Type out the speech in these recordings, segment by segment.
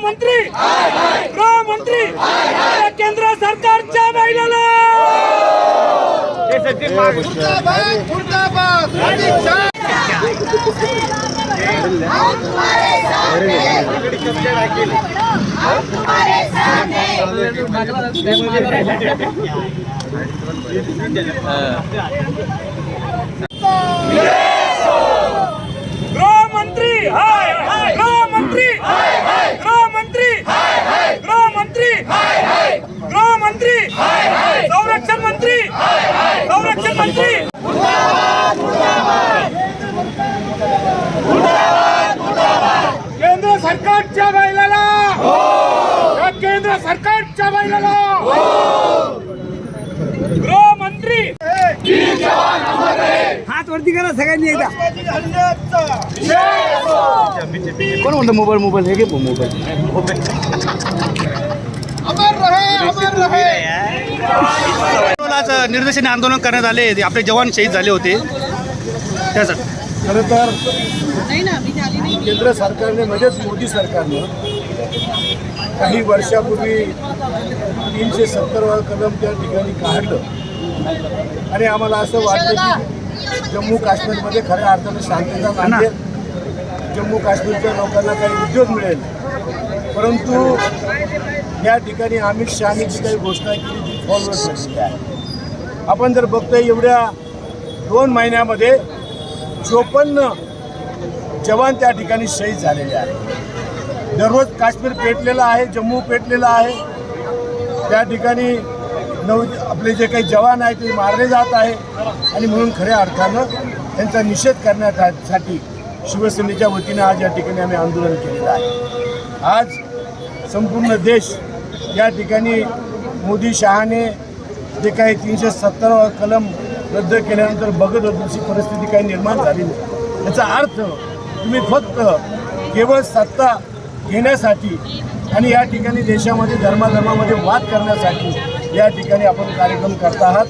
गृहमंत्री गृहमंत्री केंद्र सरकारच्या महिलाला Yeah. केंद्र सरकारच्या बैलाला. या केंद्र सरकारच्या बैलाला. गृहमंत्री. हात वरती करा सगळ्यांनी एकदा. कोण म्हणतो मोबाईल मोबाईल हे घे मोबाईल अमर रहे अमर रहे. आज निर्देशन आंदोलन करण्यात आले आपले जवान शहीद झाले होते. त्यासाठी खरं तर केंद्र सरकारने म्हणजेच मोदी सरकारनं काही वर्षापूर्वी तीनशे सत्तर कलम त्या ठिकाणी काढलं. आणि आम्हाला असं वाटतं की जम्मू काश्मीरमध्ये खऱ्या अर्थानं शांतता नांदेल जम्मू काश्मीरच्या लोकांना काही उद्योग मिळेल. परंतु या ठिकाणी अमित शहानी जी काही घोषणा केली ती फॉलोअर झालेली आहे. आपण जर बघतोय एवढ्या दोन महिन्यामध्ये चोपन्न जवान त्या ठिकाणी शहीद झालेले आहे दररोज काश्मीर पेटलेलं आहे जम्मू पेटलेलं आहे. त्या ठिकाणी नऊ आपले जे काही जवान आहेत ते मारले जात आहे. आणि म्हणून खऱ्या अर्थानं त्यांचा निषेध करण्यासाठी शिवसेनेच्या वतीनं आज या ठिकाणी आम्ही आंदोलन केलेलं आहे. आज संपूर्ण देश या ठिकाणी मोदी शहाने जे काही तीनशे सत्तर कलम रद्द केल्यानंतर बघत होतो परिस्थिती काही निर्माण झाली नाही. याचा अर्थ तुम्ही फक्त केवळ सत्ता घेण्यासाठी आणि या ठिकाणी देशामध्ये धर्माधर्मामध्ये वाद करण्यासाठी या ठिकाणी आपण कार्यक्रम करत आहात.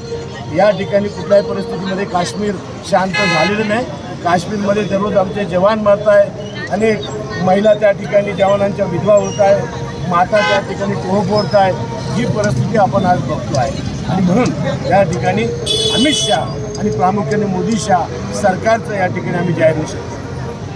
या ठिकाणी कुठल्याही परिस्थितीमध्ये काश्मीर शांत झालेलं नाही. काश्मीरमध्ये दररोज आमचे जवान मरत आहे अनेक महिला त्या ठिकाणी जवानांच्या विधवा होत आहे माता त्या ठिकाणी पोह ओढत आहे ही परिस्थिती आपण आज बघतो आहे. आणि म्हणून या ठिकाणी अमित शहा आणि प्रामुख्याने मोदी शहा सरकारचं या ठिकाणी आम्ही जाहीर शकतो.